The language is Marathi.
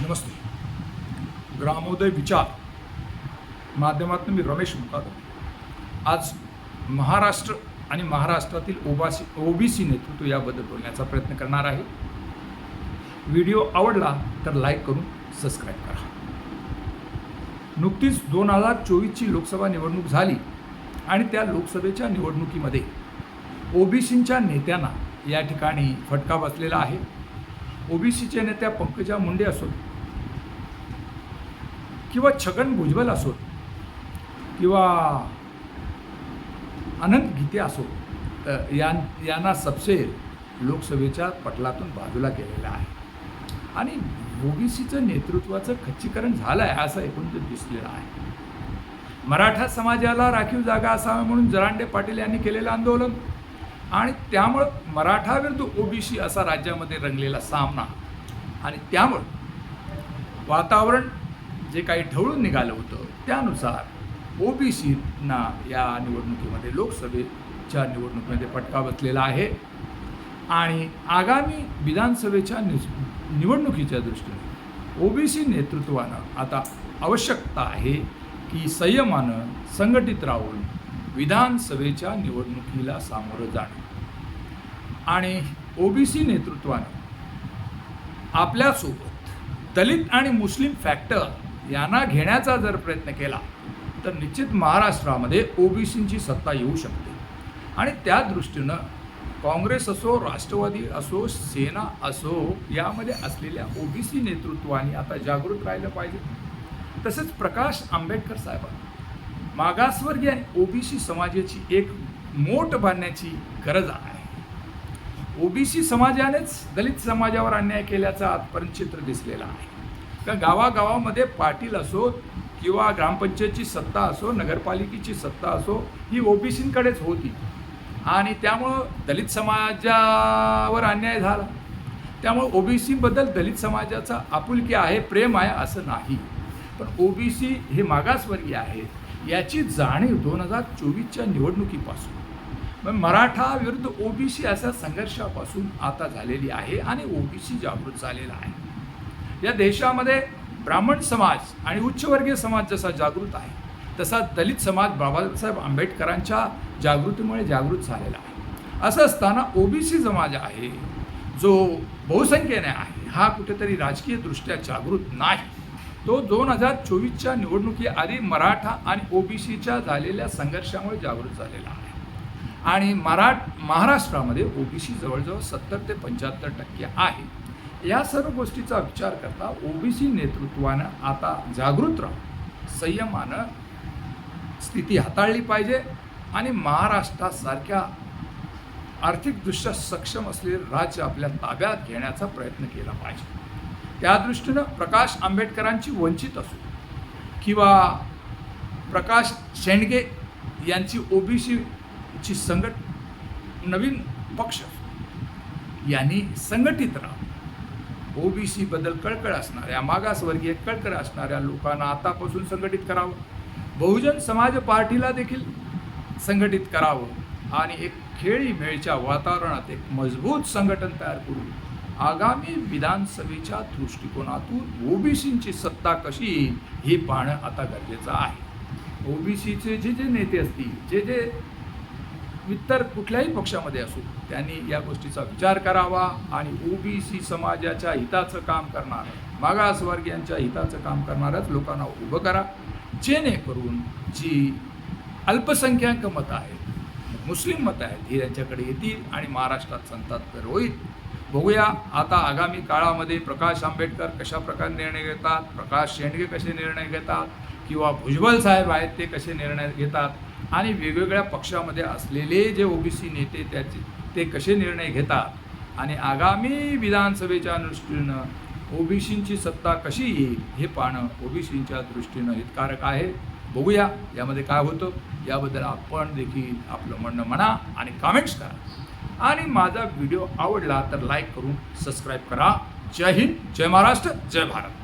नमस्ते। ग्रामोदय विचार माध्यमातून मी रमेश मुकादम। आज महाराष्ट्र आणि महाराष्ट्रातील ओबासी ओबीसी नेतृत्व याबद्दल बोलण्याचा प्रयत्न करणार आहे। व्हिडिओ आवडला तर लाईक करून सबस्क्राईब करा। नुकतीच दोन हजार चोवीसची लोकसभा निवडणूक झाली आणि त्या लोकसभेच्या निवडणुकीमध्ये ओबीसींच्या नेत्यांना या ठिकाणी फटका बसलेला आहे। ओबीसीच्या नेत्या पंकजा मुंडे असोत किंवा छगन भुजबल असोत किंवा अनंत गीते असोत तर यां यांना सबसे लोकसभेच्या पटलातून बाजूला केलेलं आहे. आणि ओबीसीचं नेतृत्वाचं खच्चीकरण झालं आहे असं एकूण दिसलेलं आहे. मराठा समाजाला राखीव जागा असावा म्हणून जरांडे पाटील यांनी केलेलं आंदोलन आणि त्यामुळं मराठा विरुद्ध ओबीसी असा राज्यामध्ये रंगलेला सामना. आणि त्यामुळं वातावरण जे काही ढवळून निघालं होतं त्यानुसार ओबीसीना या निवडणुकीमध्ये लोकसभेच्या निवडणुकीमध्ये फटका बसलेला आहे. आणि आगामी विधानसभेच्या नि निवडणुकीच्या दृष्टीने ओबीसी नेतृत्वानं आता आवश्यकता आहे की संयमानं संघटित राहून विधानसभेच्या निवडणुकीला सामोरं जाणं. आणि ओबीसी नेतृत्वानं आपल्यासोबत दलित आणि मुस्लिम फॅक्टर यांना घेण्याचा जर प्रयत्न केला तर निश्चित महाराष्ट्रामध्ये ओबीसींची सत्ता येऊ शकते. आणि त्या दृष्टीनं काँग्रेस असो राष्ट्रवादी असो सेना असो यामध्ये असलेल्या ओबीसी नेतृत्वाने आता जागृत राहिलं पाहिजे. तसेच प्रकाश आंबेडकर साहेबांना मागासवर्गीय आणि ओबीसी समाजाची एक मोठ बांधण्याची गरज आहे. ओबीसी समाजानेच दलित समाजावर अन्याय केल्याचा आजपर्यंत चित्र दिसलेलं आहे. का गावागावामध्ये पाटील असो किंवा ग्रामपंचायतची सत्ता असो नगरपालिकेची सत्ता असो ही ओबीसींकडेच होती. आणि त्यामुळं दलित समाजावर अन्याय झाला. त्यामुळं ओबीसीबद्दल दलित समाजाचा आपुलकी आहे प्रेम आहे असं नाही. पण ओबीसी हे मागासवर्गीय आहेत. याची जाणीव दोन हजार चोवीसच्या निवडणुकीपासून. मग मराठा विरुद्ध ओबीसी अशा संघर्षापासून आता झालेली आहे आणि ओबीसी जागृत झालेला आहे. या देशामध्ये ब्राह्मण समाज आणि उच्चवर्गीय समाज जसा जागृत आहे तसा दलित समाज बाबासाहेब आंबेडकरांच्या जागृतीमुळे जागृत झालेला आहे. असं असताना ओबीसी समाज आहे जो बहुसंख्येने आहे हा कुठेतरी राजकीयदृष्ट्या जागृत नाही. तो दोन हजार चोवीसच्या निवडणुकीआधी मराठा आणि ओबीसीच्या झालेल्या संघर्षामुळे जागृत झालेला आहे. आणि मराठ महाराष्ट्रामध्ये ओबीसी जवळजवळ सत्तर ते पंच्याहत्तर टक्के आहे. या सर्व गोष्टीचा विचार करता ओबीसी नेतृत्वानं आता जागृत राहून संयमानं स्थिती हाताळली पाहिजे आणि महाराष्ट्रासारख्या आर्थिकदृष्ट्या सक्षम असलेले राज्य आपल्या ताब्यात घेण्याचा प्रयत्न केला पाहिजे. त्या दृष्टीनं प्रकाश आंबेडकरांची वंचित असू किंवा प्रकाश शेंडगे यांची ओबीसीची संघट नवीन पक्ष यांनी संघटित राहून ओबीसीबद्दल कळकळ असणाऱ्या मागासवर्गीय कळकळ असणाऱ्या लोकांना आतापासून संघटित करावं. बहुजन समाज पार्टीला देखील संघटित करावं. आणि एक खेळीमेळच्या वातावरणात एक मजबूत संघटन तयार करून आगामी विधानसभेच्या दृष्टिकोनातून ओबीसींची सत्ता कशी येईल हे पाहणं आता गरजेचं आहे. ओबीसीचे जे जे नेते असतील जे जे इतर कुठल्याही पक्षामध्ये असो त्यांनी या गोष्टीचा विचार करावा आणि ओबीसी समाजाच्या हिताचं काम करणारं मागासवर्गीयांच्या हिताचं काम करणाऱ्याच लोकांना उभं करा. जेणेकरून जी अल्पसंख्याक मतं आहेत मुस्लिम मतं आहेत ही त्यांच्याकडे येतील आणि महाराष्ट्रात संतात्पर होईल. बघूया आता आगामी काळामध्ये प्रकाश आंबेडकर कशा प्रकारे निर्णय घेतात प्रकाश शेंडगे कसे निर्णय घेतात किंवा भुजबल साहेब आहेत ते कसे निर्णय घेतात आणि वेगवेगळ्या पक्षामध्ये असलेले जे ओबीसी नेते त्याचे ते कसे निर्णय घेतात? आणि आगामी विधानसभेच्या दृष्टीनं ओबीसींची सत्ता कशी येईल हे पाहणं ओबीसींच्या दृष्टीनं हितकारक आहे. बघूया यामध्ये काय होतं. याबद्दल आपण देखील आपलं म्हणणं म्हणा आणि कमेंट्स करा. आणि माझा व्हिडिओ आवडला तर लाईक करून सबस्क्राईब करा. जय हिंद जय महाराष्ट्र जय भारत.